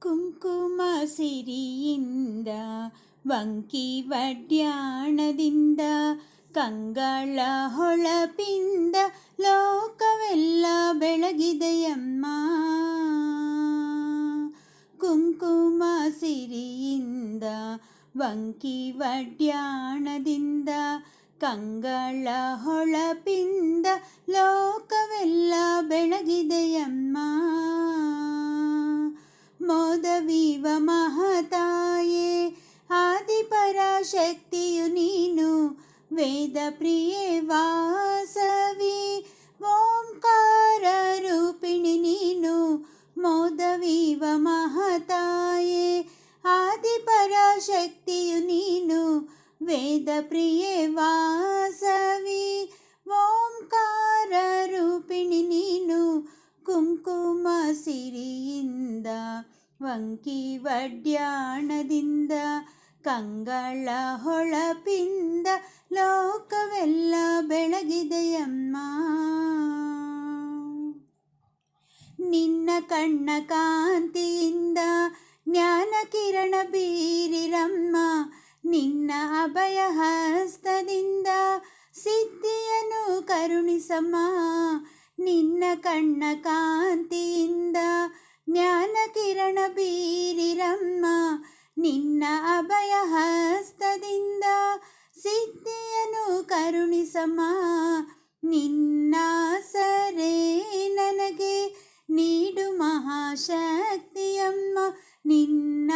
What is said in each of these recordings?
ಕುಂಕುಮ ಸಿರಿಯಿಂದ ವಂಕಿ ವಡ್ಯಾಣದಿಂದ, ಕಂಗಳ ಹೊಳಪಿಂದ ಲೋಕವೆಲ್ಲ ಬೆಳಗಿದೆಯಮ್ಮ. ಕುಂಕುಮ ಸಿರಿಯಿಂದ ವಂಕಿ ವಡ್ಯಾಣದಿಂದ, ಕಂಗಳ ಹೊಳಪಿಂದ ಲೋಕವೆಲ್ಲ ಬೆಳಗಿದೆಯಮ್ಮ. ಆದಿಪರಾಶಕ್ತಿಯು ನೀನು ವೇದ ಪ್ರಿಯೆ ವಾಸವಿ ಓಂಕಾರ ರೂಪಿಣಿ ನೀನು ಮೋದವೀವ ಮಹತಾಯೇ ಆದಿಪರಾಶಕ್ತಿಯು ನೀನು ವೇದ ಪ್ರಿಯೆ ವಾಸವಿ ಓಂಕಾರ ರೂಪಿಣಿ ನೀನು ಕುಂಕುಮ ಸಿರಿಯಿಂದ ವಂಕಿ ವಡ್ಯಾಣದಿಂದ ಕಂಗಳ ಹೊಳಪಿಂದ ಲೋಕವೆಲ್ಲ ಬೆಳಗಿದೆಯಮ್ಮ. ನಿನ್ನ ಕಣ್ಣ ಕಾಂತಿಯಿಂದ ಜ್ಞಾನ ಕಿರಣ ಬೀರಿರಮ್ಮ. ನಿನ್ನ ಅಭಯ ಹಸ್ತದಿಂದ ಸಿದ್ಧಿಯನ್ನು ಕರುಣಿಸಮ್ಮ. ನಿನ್ನ ಕಣ್ಣ ಕಾಂತಿಯಿಂದ ಜ್ಞಾನ ಕಿರಣ ಬೀರಿರಮ್ಮ ನಿನ್ನ ಅಭಯ ಹಸ್ತದಿಂದ ಸಿದ್ಧಿಯನ್ನು ಕರುಣಿಸಮ್ಮ. ನಿನ್ನ ಸರೇ ನನಗೆ ನೀಡು ಮಹಾಶಕ್ತಿಯಮ್ಮ. ನಿನ್ನ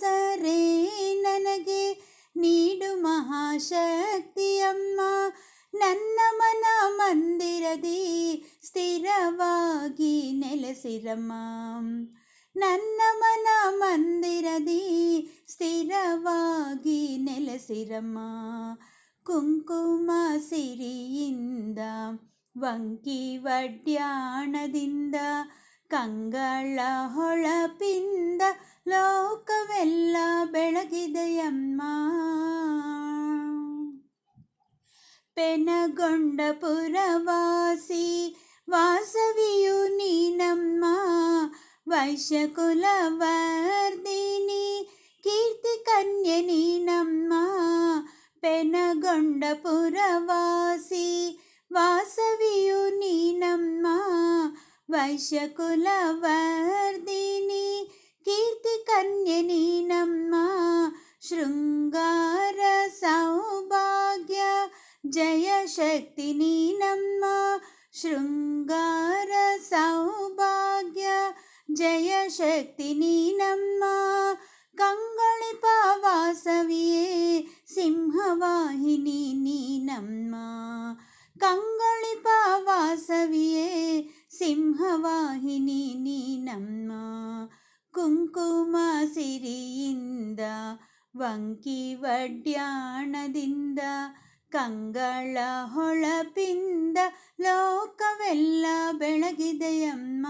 ಸರೇ ನನಗೆ ನೀಡು ಮಹಾಶಕ್ತಿಯಮ್ಮ. ನನ್ನ ಮನ ಮಂದಿರದಿ ಸ್ಥಿರವಾಗಿ ನೆಲೆಸಿರಮ್ಮ. ನನ್ನ ಮನ ಮಂದಿರದಿ ಸ್ಥಿರವಾಗಿ ನೆಲೆಸಿರಮ್ಮ ಕುಂಕುಮ ಸಿರಿಯಿಂದ ವಂಕಿ ವಡ್ಯಾಣದಿಂದ ಕಂಗಳ ಹೊಳಪಿಂದ ಲೋಕವೆಲ್ಲ ಬೆಳಗಿದೆಯಮ್ಮ ಪೆನಗೊಂಡ ಪುರವಾಸಿ ವಾಸವಿಯು ನೀನಮ್ಮ వైశ్యకులవర్ధిని కీర్తి కన్యని నమ్మ పెనగొండపురవాసి వాసవియు నీనమ్మ వైశ్యకులవర్ధిని కీర్తి కన్యని నమ్మ శృంగార సౌభాగ్య జయశక్తి నీనమ్మ శృంగ ಜಯ ಶಕ್ತಿ ನೀನಮ್ಮ ಕಂಗಳಿಪ ವಾಸವಿಯೇ ಸಿಂಹವಾಹಿನಿ ನೀನಮ್ಮ ಕಂಗಳಿಪ ವಾಸವಿಯೇ ಸಿಂಹವಾಹಿನಿ ನೀನಮ್ಮ ಕುಂಕುಮ ಸಿರಿಯಿಂದ ವಂಕಿ ವಡ್ಯಾಣದಿಂದ ಕಂಗಳ ಹೊಳಪಿಂದ ಲೋಕವೆಲ್ಲ ಬೆಳಗಿದೆಯಮ್ಮ